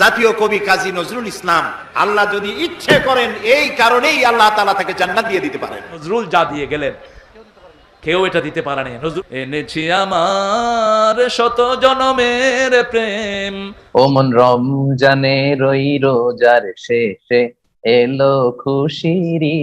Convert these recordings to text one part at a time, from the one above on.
জাতীয় কবি কাজী নজরুল ইসলাম আল্লাহ যদি ইচ্ছে করেন এই কারণেই আল্লাহ তালা তাকে জান্নাত দিয়ে দিতে পারেন। নজরুল যা দিয়ে গেলেন কেউ এটা দিতে পারে না। নজরুল এনেছি আমার শত জনমের প্রেম। ওমন রমজানে রই রোজার শেষে এলো খুশিরি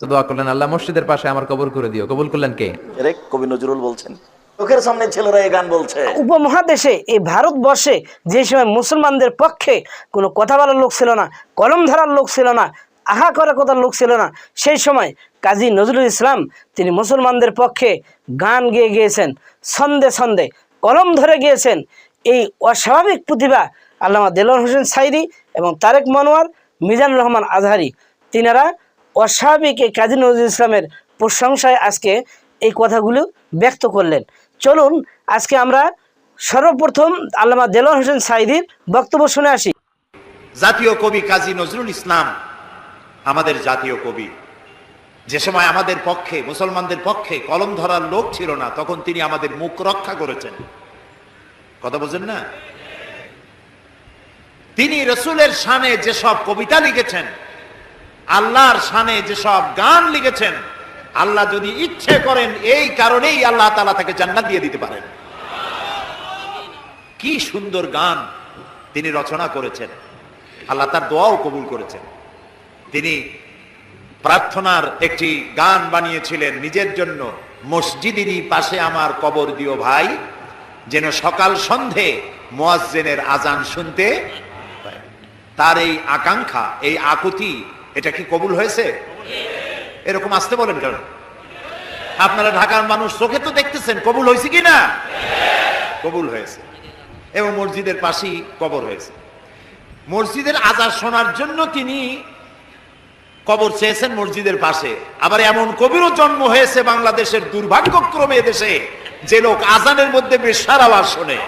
তো দোয়া করলেন আল্লাহ মসজিদের পাশে আমার কবর করে দিও। কবুল করলেন কে? রে কবি নজরুল বলছেন। চোখের সামনে ছেলেরা এই গান বলছে। উপমহাদেশে, এই ভারতবর্ষে যে সময় মুসলমানদের পক্ষে কোনো কথা বলার লোক ছিল না, কলম ধরার লোক ছিল না, আহা করার কথা লোক ছিল না, সেই সময় কাজী নজরুল ইসলাম তিনি মুসলমানদের পক্ষে গান গেয়ে গিয়েছেন, ছন্দে ছন্দে কলম ধরে গিয়েছেন। এই অস্বাভাবিক প্রতিভা আল্লামা দেলোয়ার হোসেন সাইদি এবং তারেক মনোয়ার, মিজানুর রহমান আজহারি, তিনারা অস্বাভাবিক এই কাজী নজরুল ইসলামের প্রশংসায় আজকে এই কথাগুলো ব্যক্ত করলেন। চলুন আজকে আমরা সর্বপ্রথম আল্লামা দেলোয়ার হোসেন সাইদির বক্তব্য শুনে আসি। জাতীয় কবি কাজী নজরুল ইসলাম, আমাদের জাতীয় কবি। যে সময় আমাদের পক্ষে, মুসলমানদের পক্ষে কলম ধরার লোক ছিল না, তখন তিনি আমাদের মুখ রক্ষা করেছেন। কথা বোঝেন না? তিনি রসুলের শানে যেসব কবিতা লিখেছেন, আল্লাহর শানে যেসব গান লিখেছেন আল্লাহ যদি ইচ্ছে করেন, এই কারণেই আল্লাহ তালা তাকে জান্নাত দিয়ে দিতে পারেন। কি সুন্দর গান তিনি রচনা করেছেন। আল্লাহ তার দোয়াও কবুল করেছেন। তিনি প্রার্থনার একটি গান বানিয়েছিলেন, নিজের জন্য মসজিদেরই পাশে আমার কবর দিও ভাই, যেন সকাল সন্ধে মোয়াজ্জেনের আজান শুনতে তার এই আকাঙ্ক্ষা, এই আকুতি, এটা কি কবুল হয়েছে? এরকম আসতে বলেন কেন? আপনারা ঢাকার মানুষ, চোখে তো দেখতেছেন, কবুল হয়েছে কি না? কবুল হয়েছে। এবং মসজিদের পাশেই কবর হয়েছে। মসজিদের আজার শোনার জন্য তিনি কবর চেয়েছেন মসজিদের পাশে। আবার এমন কবিরও জন্ম হয়েছে বাংলাদেশের দুর্ভাগ্যক্রমে দেশে, যে লোক আজানের মধ্যে বেশার আওয়াজ শোনে।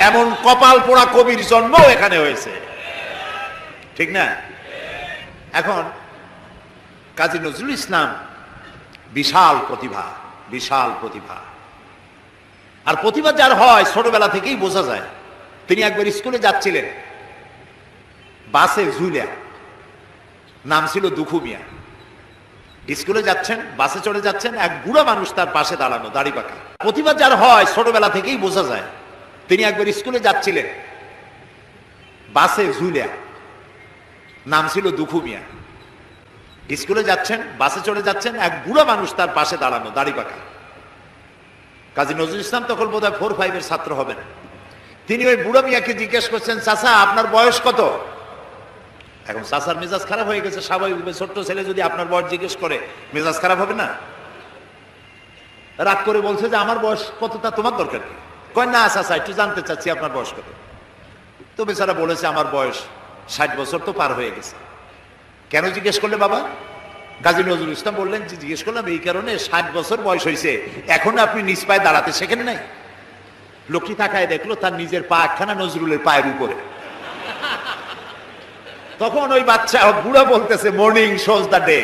এমন কপাল পোড়া কবির জন্ম এখানে হয়েছে। ঠিক না? এখন কাজী নজরুল ইসলাম বিশাল প্রতিভা বিশাল প্রতিভা। আর প্রতিভা যার হয় ছোটবেলা থেকেই বোঝা যায়। তিনি একবার স্কুলে যাচ্ছিলেন। বাসে ঝুলিয়া নাম ছিল দুখু মিয়া। স্কুলে যাচ্ছেন, বাসে চড়ে যাচ্ছেন, এক বুড়া মানুষ তার পাশে দাঁড়ানো, দাড়ি পাকা। প্রতিভা যার হয় ছোটবেলা থেকেই বোঝা যায়। তিনি একবার স্কুলে যাচ্ছিলেন। বাসে ঝুলিয়া নাম ছিল দুখু মিয়া। স্কুলে যাচ্ছেন, বাসে চড়ে যাচ্ছেন, এক বুড়া মানুষ তার পাশে দাঁড়ানো, দাড়ি পাকা। কাজী নজরুল ইসলাম তখন বোধ হয় ফোর ফাইভের ছাত্র হবেন। তিনি ওই বুড়া মিয়াকে জিজ্ঞেস করছেন, চাচা, আপনার বয়স কত? এখন চাচার মেজাজ খারাপ হয়ে গেছে, স্বাভাবিক ছোট্ট ছেলে যদি আপনার বয়স জিজ্ঞেস করে, মেজাজ খারাপ হবে না? রাগ করে বলছে যে, আমার বয়স কত তা তোমার দরকার কি? কয়, না চাচা, একটু জানতে চাচ্ছি আপনার বয়স কত। তো বেচারা বলেছে, আমার বয়স ষাট বছর তো পার হয়ে গেছে। কেন জিজ্ঞেস করলে বাবা? গাজী নজরুল ইসলাম বললেন যে জিজ্ঞেস করলাম, এই কারণে ষাট বছর বয়স হয়েছে। এখন আপনি নিজ পায়ে দাঁড়াতে শেখেন নাই? লোকটি তাকায় দেখল, তার নিজের পা একখানা নজরুলের পায়ের উপরে। তখন ওই বাচ্চা বুড়া বলতেছে, মর্নিং শোজ দ্য ডে।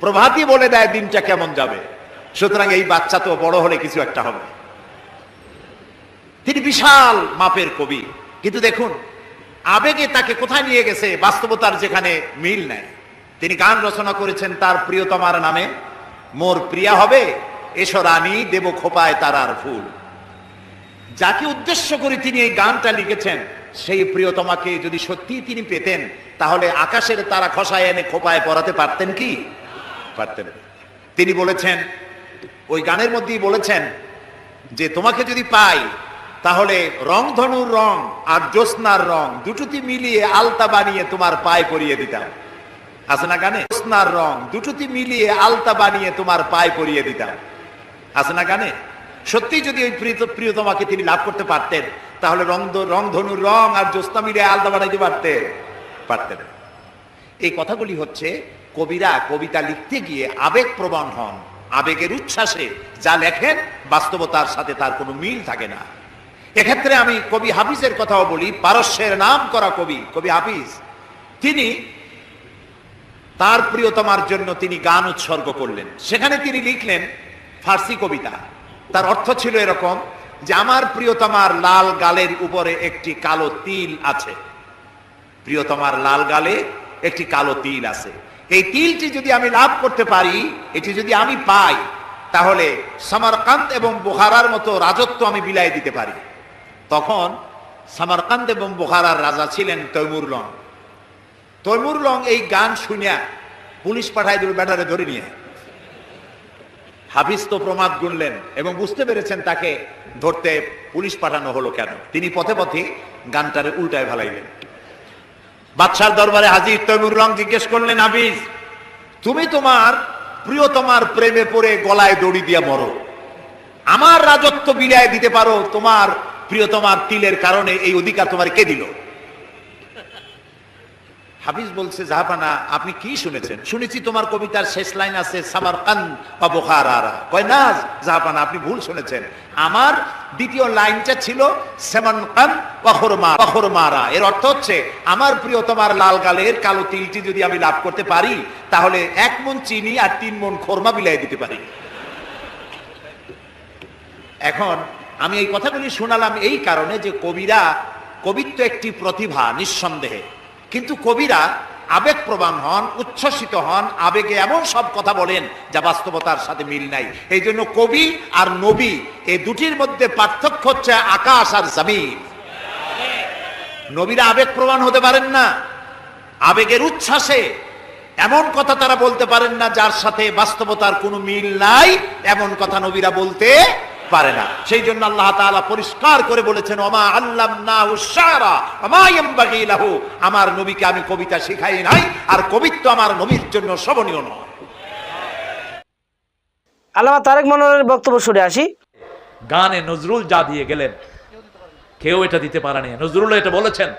প্রভাতই বলে দেয়, দিনটা কেমন যাবে? সুতরাং এই বাচ্চা তো বড় হলে কিছু একটা হবে। তিনি বিশাল মাপের কবি। কিন্তু দেখুন আবেগে তাকে কোথায় নিয়ে গেছে? বাস্তবতার যেখানে মিল নেয় তিনি গান রচনা করেছেন তার প্রিয়তমার নামে। মোর প্রিয়া হবে, এসো রানী, দেব খোপায় তারার ফুল। যাকে উদ্দেশ্য করে তিনি এই গানটা লিখেছেন, সেই প্রিয়তমাকে যদি সত্যি তিনি পেতেন, তাহলে আকাশের তারা খসায় এনে খোপায় পড়াতে পারতেন কি? পারতেন তিনি বলেছেন, ওই গানের মধ্যেই বলেছেন যে, তোমাকে যদি পাই তাহলে রং ধনুর রং আর জ্যোৎস্নার রং দুটোতে মিলিয়ে আলতা বানিয়ে তোমার পায়ে পরিয়ে দিতাম। আছে না গানে জ্যোৎস্নার রং দুটোতে মিলিয়ে আলতা বানিয়ে তোমার পায়ে পরিয়ে দিতাম। আছে না গানে সত্যি যদি ওই প্রিয়- প্রিয়তমাকে তিনি লাভ করতে পারতেন, তাহলে রং রং ধনুর রং আর জ্যোৎস্না মিলিয়ে আলতা বানাইতে পারতেন। পারতেন। এই কথাগুলি হচ্ছে কবিরা কবিতা লিখতে গিয়ে আবেগ প্রবণ হন। আবেগের উচ্ছ্বাসে যা লেখেন বাস্তবতার সাথে তার কোনো মিল থাকে না। এক্ষেত্রে আমি কবি হাফিজের কথাও বলি, পারস্যের নাম করা কবি কবি হাফিজ। তিনি তার প্রিয়তমার জন্য তিনি গান উৎসর্গ করলেন। সেখানে তিনি লিখলেন ফার্সি কবিতা। তার অর্থ ছিল এরকম যে আমার প্রিয়তমার লাল গালের উপরে একটি কালো তিল আছে। প্রিয়তমার লাল গালে একটি কালো তিল আছে। এই তিলটি যদি আমি লাভ করতে পারি, এটি যদি আমি পাই, তাহলে সামারকান্ত এবং বুহারার মতো রাজত্ব আমি বিলাই দিতে পারি। তখন সামারকান্ত এবং বুহারার রাজা ছিলেন তৈমুর লং। তৈমুর লং এই গান শুনিয়া পুলিশ পাঠায় দিল, ব্যাটারে ধরে নিয়ে হাফিজ তো প্রমাদ গুনলেন এবং বুঝতে পেরেছেন তাকে ধরতে পুলিশ পাঠানো হলো কেন। তিনি পথে পথে গানটারে উল্টায় ফেলাইলেন। বাদশার দরবারে হাজির তৈমুর রং জিজ্ঞেস করলেন, হাফিজ, তুমি তোমার প্রিয়তমার প্রেমে পড়ে গলায় দড়ি দিয়া মরো। আমার রাজত্ব বিলিয়ে দিতে পারো, তোমার প্রিয়তমার তিলের কারণে এই অধিকার তোমার কে দিল? হাফিজ বলছে, জাহাপানা, আপনি কি শুনেছেন? শুনেছি তোমার কবিতার শেষ লাইন আছে সামার কান বা কয়, না, জাহাপানা, আপনি ভুল শুনেছেন। আমার দ্বিতীয় লাইনটা ছিল সেমান কান মারা এর অর্থ হচ্ছে, আমার প্রিয় তোমার লাল গালের কালো তিলটি যদি আমি লাভ করতে পারি, তাহলে এক মন চিনি আর তিন মন খোরমা বিলাই দিতে পারি। এখন আমি এই কথাগুলি শোনালাম এই কারণে যে কবিরা, কবিত্ব একটি প্রতিভা নিঃসন্দেহে। কিন্তু কবিরা আবেগ প্রবান হন, উচ্ছ্বসিত হন, আবেগে এমন সব কথা বলেন যা বাস্তবতার সাথে মিল নাই। এই জন্য কবি আর নবী এই দুটির মধ্যে পার্থক্য হচ্ছে আকাশ আর জমিন। নবীরা আবেগ প্রবান হতে পারেন না, আবেগের উচ্ছ্বাসে এমন কথা তারা বলতে পারেন না যার সাথে বাস্তবতার কোনো মিল নাই। এমন কথা নবীরা বলতে পারে না। সেই জন্য আল্লাহ তাআলা পরিষ্কার করে বলেছেন ওমা আল্লামনাহু শারা ওমা ইয়ামবাগি লাহু। আমার নবীকে আমি কবিতা শিখাই নাই আর কবিত্ব আমার নবীর জন্য শোভনীয় নয়। আল্লামা তারেক মনোয়ারের বক্তব্য শুনে আসি। গানে নজরুল যা দিয়ে গেলেন কেউ এটা দিতে পারেনি নজরুল এটা বলেছেন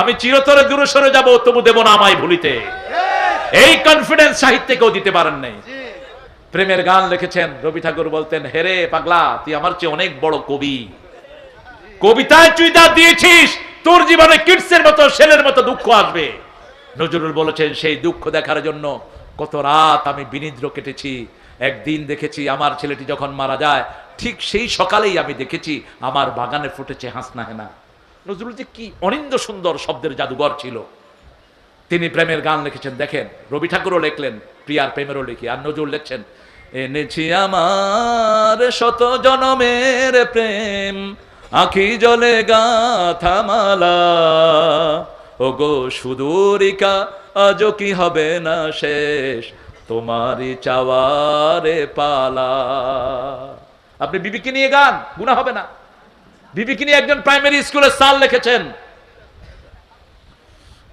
আমি চিরতরে দূরে সরে যাব তবু দেব না আমায় ভুলিতে। এই কনফিডেন্স সাহিত্যে কেউ দিতে পারেন নাই। প্রেমের গান লিখেছেন। রবি ঠাকুর বলতেন হেরে পাগলা, তুই আমার চেয়ে অনেক বড় কবি। কবিতায় তুই যা দিয়েছিস, তোর জীবনে কিডসের মতো ছেলের মতো দুঃখ আসবে। নজরুল বলেছেন, সেই দুঃখ দেখার জন্য কত রাত আমি বিনিদ্র কেটেছি। একদিন দেখেছি আমার ছেলেটি যখন মারা যায়, ঠিক সেই সকালেই আমি দেখেছি আমার বাগানে ফুটেছে হাসনা হেনা। নজরুল যে কি অনিন্দ সুন্দর শব্দের জাদুঘর ছিল। তিনি প্রেমের গান লিখেছেন, দেখেন, রবি ঠাকুরও লিখলেন, প্রিয়ার প্রেমেরও লিখি। আর নজরুল লিখছেন এনেছি আমার শত জনমের প্রেম, আখি জলে গাথা মালা ও গো সুদূরিকা, আজও কি হবে না শেষ? তোমারই চাওয়ারে পালা। আপনি বিবিকে নিয়ে গান গুণা হবে না। বিবিকে নিয়ে একজন প্রাইমারি স্কুলের সাল লিখেছেন।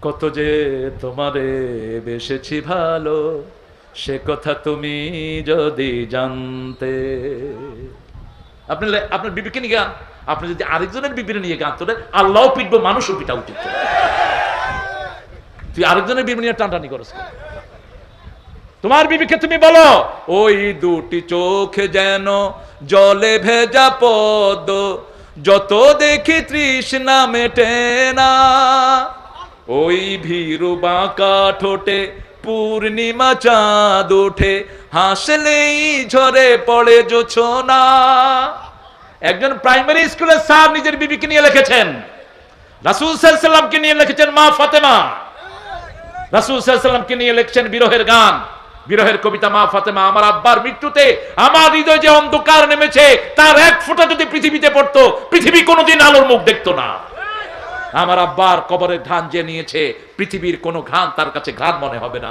কত যে তোমারে বেসেছি ভালো সে কথা তুমি যদি জানতে। আপনি আপনার বিবিকে নিয়ে গান। আপনি যদি আরেকজনের বিবিরে নিয়ে গান তোলেন আল্লাহ পিটবো, মানুষও পিটা উচিত। তুই আরেকজনের বিবি নিয়ে টানটানি করস? তোমার বিবিকে তুমি বলো, ওই দুটি চোখে যেন জলে ভেজা পদ, যত দেখি তৃষ্ণা মেটে না। ওই ভীরু বাঁকা ঠোঁটে পূর্ণিমা চাঁদ ওঠে, হাসলেই ঝরে পড়ে জোছনা। একজন প্রাইমারি স্কুলের স্যার নিজের বিবিকে নিয়ে লিখেছেন। রাসুল সাল্লামকে নিয়ে লিখেছেন মা ফাতেমা। রাসুল সাল্লামকে নিয়ে লিখছেন বিরহের গান। বিরহের কবিতা মা ফাতেমা, আমার আব্বার মৃত্যুতে আমার হৃদয় যে অন্ধকার নেমেছে, তার এক ফোঁটা যদি পৃথিবীতে পড়তো, পৃথিবী কোনোদিন আলোর মুখ দেখতো না। আমার আব্বার কবরের ধান যে নিয়েছে, পৃথিবীর কোনো ঘান তার কাছে ঘান মনে হবে না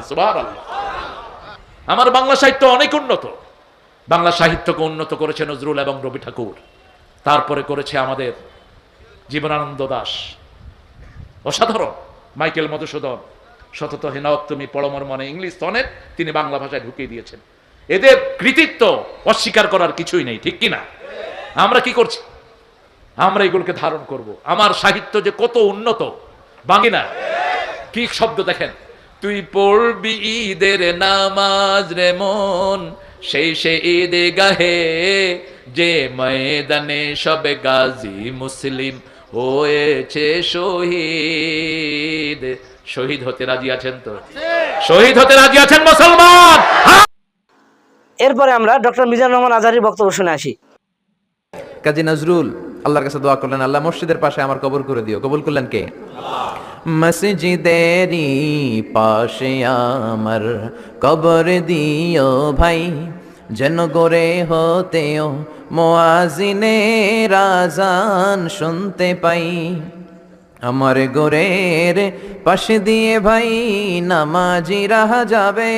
আমার বাংলা সাহিত্য অনেক উন্নত। বাংলা সাহিত্যকে উন্নত করেছে নজরুল এবং রবি ঠাকুর। তারপরে করেছে আমাদের জীবনানন্দ দাস। অসাধারণ। মাইকেল মধুসূদন, সতত হেনাওক তুমি পরমর মনে ইংলিশ সনেট, তিনি বাংলা ভাষায় ঢুকিয়ে দিয়েছেন। এদের কৃতিত্ব অস্বীকার করার কিছুই নেই, ঠিক কি না আমরা কি করছি? আমরা এগুলোকে ধারণ করব। আমার সাহিত্য যে কত উন্নত বাঙি না? কি শব্দ দেখেন? তুই পড়বি ঈদের নামাজ রে মন, সেই সে ঈদে গাহে যে ময়দানে সবে গাজী মুসলিম হয়েছে শহীদ। শহীদ হতে রাজি আছেন তো? শহীদ হতে রাজি আছেন মুসলমান! এরপরে আমরা ডক্টর মিজানুর রহমান আজারির বক্তব্য শুনে আসি। কাজী নজরুল, আল্লাহর কাছে দোয়া করলেন, আল্লাহ মসজিদের পাশে আমার কবর করে দিও। কবুল করলেন কে? মসজিদেরই পাশে আমার কবর দিও ভাই, যেন গড়ে হতেও মোয়াজিনে রাজান শুনতে পাই। আমার গোরের পাশে দিয়ে ভাই, নামাজি রাহা যাবে।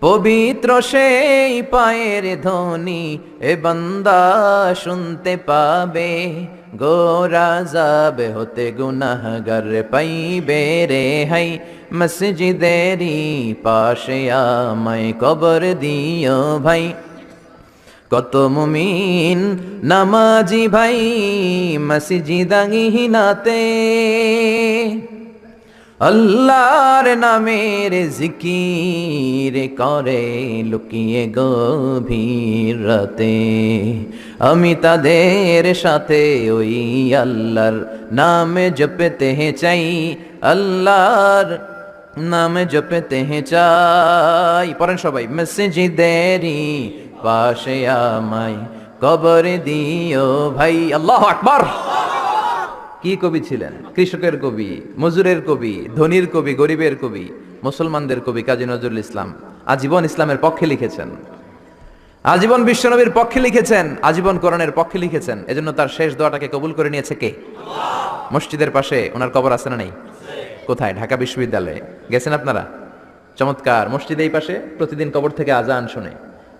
পবিত্র সেই পায়ের ধ্বনি এ বান্দা শুনতে পাবে, গোরা যাবে হতে গুনাহগার পাইবে রে হাই। মসজিদেরই পাশে আমায় কবর দিও ভাই। কত মুমিন নামাজি ভাই মসজিদাঙ্গিনাতে আল্লাহর নামের জিকির করে লুকিয়ে গভীর রাতে। আমি তাদের সাথে ওই আল্লাহর নামে জপতে চাই, আল্লাহর নামে জপতে চাই। পড়েন সবাই, মসজিদেরই পাশে আমায় কবর দিও ভাই, আল্লাহ আকবার। কি কবি ছিলেন? কৃষকের কবি, মজুরের কবি, ধনীর কবি, গরিবের কবি, মুসলমানদের কবি কাজী নজরুল ইসলাম আজীবন ইসলামের পক্ষে লিখেছেন। আজীবন বিশ্বনবীর পক্ষে লিখেছেন, আজীবন কোরআনের পক্ষে লিখেছেন। এজন্য তার শেষ দোয়াটাকে কবুল করে নিয়েছে কে? মসজিদের পাশে ওনার কবর আছে না নেই? কোথায়? ঢাকা বিশ্ববিদ্যালয়ে। গেছেন আপনারা? চমৎকার, মসজিদ এই পাশে, প্রতিদিন কবর থেকে আজান শুনে।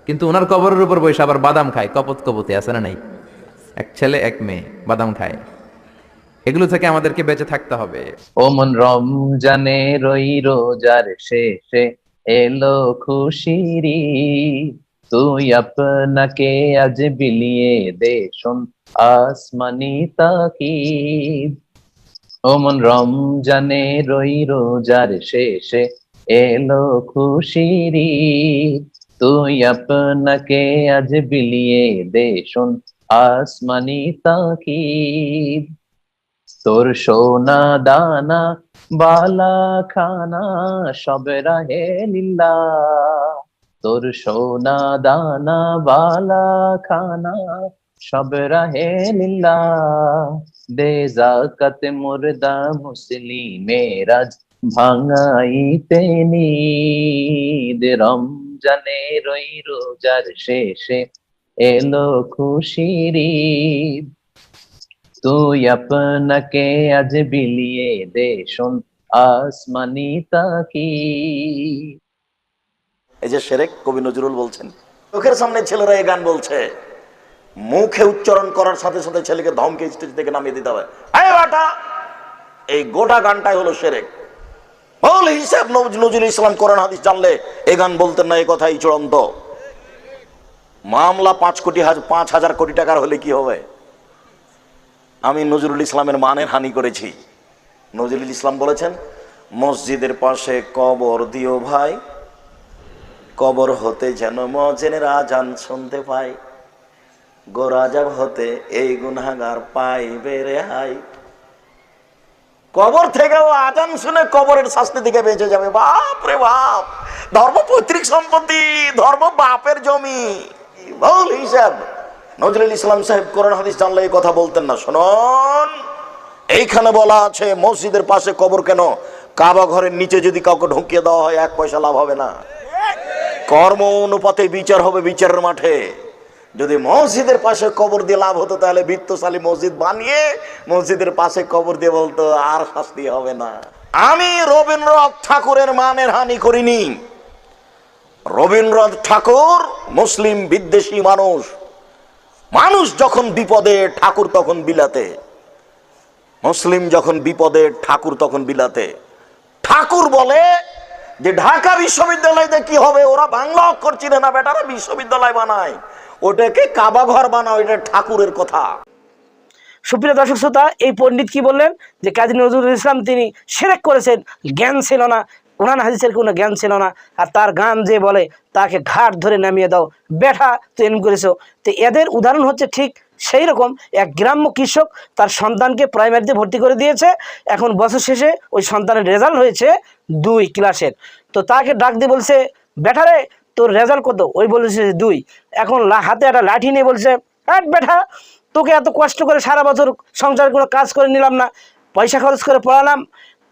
কিন্তু ওনার কবরের উপর বসে আবার বাদাম খায়। কপত কপতে আছে না নাই? এক ছেলে, এক মেয়ে, বাদাম খায়। এগুলো থেকে আমাদেরকে বেঁচে থাকতে হবে। ওমন রমজানে রই রোজার শেষে এলো খুশিরি তুই আপনাকে আজ বিলিয়ে দে শোন আসমানি তাকিব ওমন রমজানে রই রোজার শেষে এলো খুশিরি তুই আপনাকে আজ বিলিয়ে দে শোন আসমানি তাকিব তোর সোনা দানা, বালা খানা, সব রাহে লীলা। তোর সোনা দানা, বালা খানা, সব রাহে লীলা। দে জাকাত মুর্দা মুসলিমেরাজ ভাঙাইতে নিদ। রমজানে রই রোজার শেষে এলো খুশির। তুই আপনাকে আজ বিলিয়ে দে আসমানি তাকি। এই যে সেরেক কবি নজরুল বলছেন, চোখের সামনে ছেলেরা এই গান বলছে, মুখে উচ্চারণ করার সাথে সাথে ছেলেকে ধমকে স্টেজ থেকে নামিয়ে দিতে হবে। এই গোটা গানটাই হলো সেরেক। বল হিসাব নজ- নজরুল ইসলাম কোরআন হাদিস জানলে এই গান বলতেন না এই কথাই চূড়ান্ত। মামলা পাঁচ কোটি পাঁচ হাজার কোটি টাকার হলে কি হবে? আমি নজরুল ইসলামের মানের হানি করেছি। নজরুল ইসলাম বলেছেন, মসজিদের পাশে কবর দিও ভাই, কবর হতে যেন মজেনের আজান শুনতে পাই। গোরাজাব হতে এই গুনাগার পাই বেড়ে হাই। কবর থেকেও আজান শুনে কবরের শাস্তি দিকে বেঁচে যাবে। বাপ রে বাপ, ধর্ম পৈতৃক সম্পত্তি, ধর্ম বাপের জমি বল হিসাব? নজরুল ইসলাম সাহেব কোরআন হাদিস জানলে এই কথা বলতেন না। শুনুন, এইখানে বলা আছে, মসজিদের পাশে কবর কেন? কাবা ঘরের নিচে যদি কাউকে ঢুকিয়ে দেওয়া হয়, এক পয়সা লাভ হবে না। কর্ম অনুপাতে বিচার হবে বিচারের মাঠে। যদি মসজিদের পাশে কবর দিয়ে লাভ হতো, তাহলে বৃত্তশালী মসজিদ বানিয়ে মসজিদের পাশে কবর দিয়ে বলতো, আর শাস্তি হবে না। আমি রবীন্দ্রনাথ ঠাকুরের মানের হানি করিনি। রবীন্দ্রনাথ ঠাকুর মুসলিম বিদ্বেষী মানুষ। মানুষ যখন বিপদে, ঠাকুর তখন বিলাতে। মুসলিম যখন বিপদে, ঠাকুর তখন বিলাতে। ঠাকুর বলে যে, ঢাকা বিশ্ববিদ্যালয়তে কি হবে? ওরা বাংলা অক্ষর চিনে না, বেটারা বিশ্ববিদ্যালয় বানায়। ওটাকে কাবা ঘর বানায় এটা ঠাকুরের কথা। সুপ্রিয় দর্শক শ্রোতা, এই পণ্ডিত কি বললেন? যে, কাজী নজরুল ইসলাম তিনি সেরেক করেছেন, জ্ঞান ছিল না কোরআন হাদিসের কোনো জ্ঞান ছিল না, আর তার গান যে বলে তাকে ঘাট ধরে নামিয়ে দাও। বেঠা তুই এমন করেছ। তো এদের উদাহরণ হচ্ছে ঠিক সেই রকম, এক গ্রাম্য কৃষক তার সন্তানকে প্রাইমারিতে ভর্তি করে দিয়েছে, এখন বছর শেষে ওই সন্তানের রেজাল্ট হয়েছে দুই ক্লাসের। তো তাকে ডাক দিয়ে বলছে বেটারে তোর রেজাল্ট কত? ওই বলেছে দুই। এখন হাতে একটা লাঠি নিয়ে বলছে হ্যাঁ বেটা তোকে এত কষ্ট করে সারা বছর সংসার করে কাজ করে নিলাম না, পয়সা খরচ করে পড়ালাম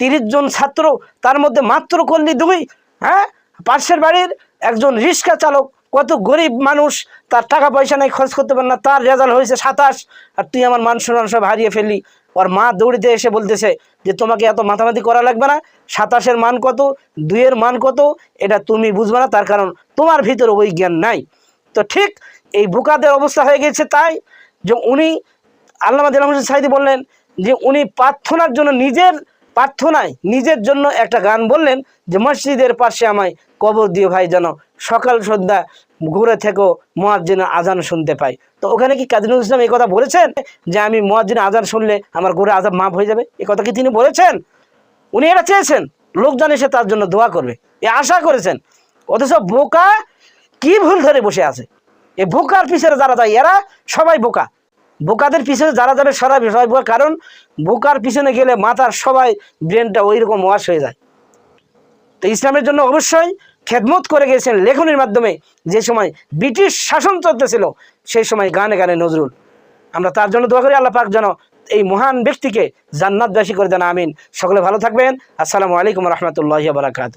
তিরিশ জন ছাত্র, তার মধ্যে মাত্র করলি দুই হ্যাঁ? পাশের বাড়ির একজন রিক্সা চালক, কত গরিব মানুষ, তার টাকা পয়সা নাই, খরচ করতে পারে না, তার রেজাল্ট হয়েছে সাতাশ। আর তুই আমার মান সম্মান সব হারিয়ে ফেললি। ওর মা দৌড়িতে এসে বলতেছে যে, তোমাকে এত মাথামাতি করা লাগবে না? সাতাশের মান কত? দুইয়ের মান কত? এটা তুমি বুঝবে না, তার কারণ তোমার ভিতরে ওই জ্ঞান নাই। তো ঠিক এই বুকাদের অবস্থা হয়ে গেছে তাই যে, উনি আল্লামা দিলাম সাইদি বললেন যে, উনি প্রার্থনার জন্য নিজের প্রার্থনায় নিজের জন্য একটা গান বললেন যে, মসজিদের পাশে আমায় কবর দিয়ে ভাই যেন সকাল সন্ধ্যা ঘুরে থেকেও মোয়াজ্জিনের আজান শুনতে পাই। তো ওখানে কি কাজী নজরুল ইসলাম এই কথা বলেছেন যে, আমি মোয়াজ্জিনের আজান শুনলে আমার ঘুরে আজাব মাফ হয়ে যাবে? এ কথা কি তিনি বলেছেন? উনি এটা চেয়েছেন, লোকজন এসে তার জন্য দোয়া করবে। এ আশা করেছেন, অথচ বোকা কি ভুল ধরে বসে আছে? এ বোকার পিছনে যারা যায়, এরা সবাই বোকা। বোকাদের পিছনে যারা যাবে সবাই সবাই বোকা। কারণ বোকার পিছনে গেলে মাথার সবাই ব্রেনটা ওই রকম ওয়াশ হয়ে যায়। তো ইসলামের জন্য অবশ্যই খেদমত করে গেছেন লেখনের মাধ্যমে যে সময় ব্রিটিশ শাসন চলতেছিল সেই সময় গানে গানে নজরুল। আমরা তার জন্য দোয়া করি, আল্লাহ পাক যেন এই মহান ব্যক্তিকে জান্নাত জান্নাতবাসী করে দেন, আমিন। সকলে ভালো থাকবেন। আসসালামু আলাইকুম রহমতুল্লাহ বারাকাতু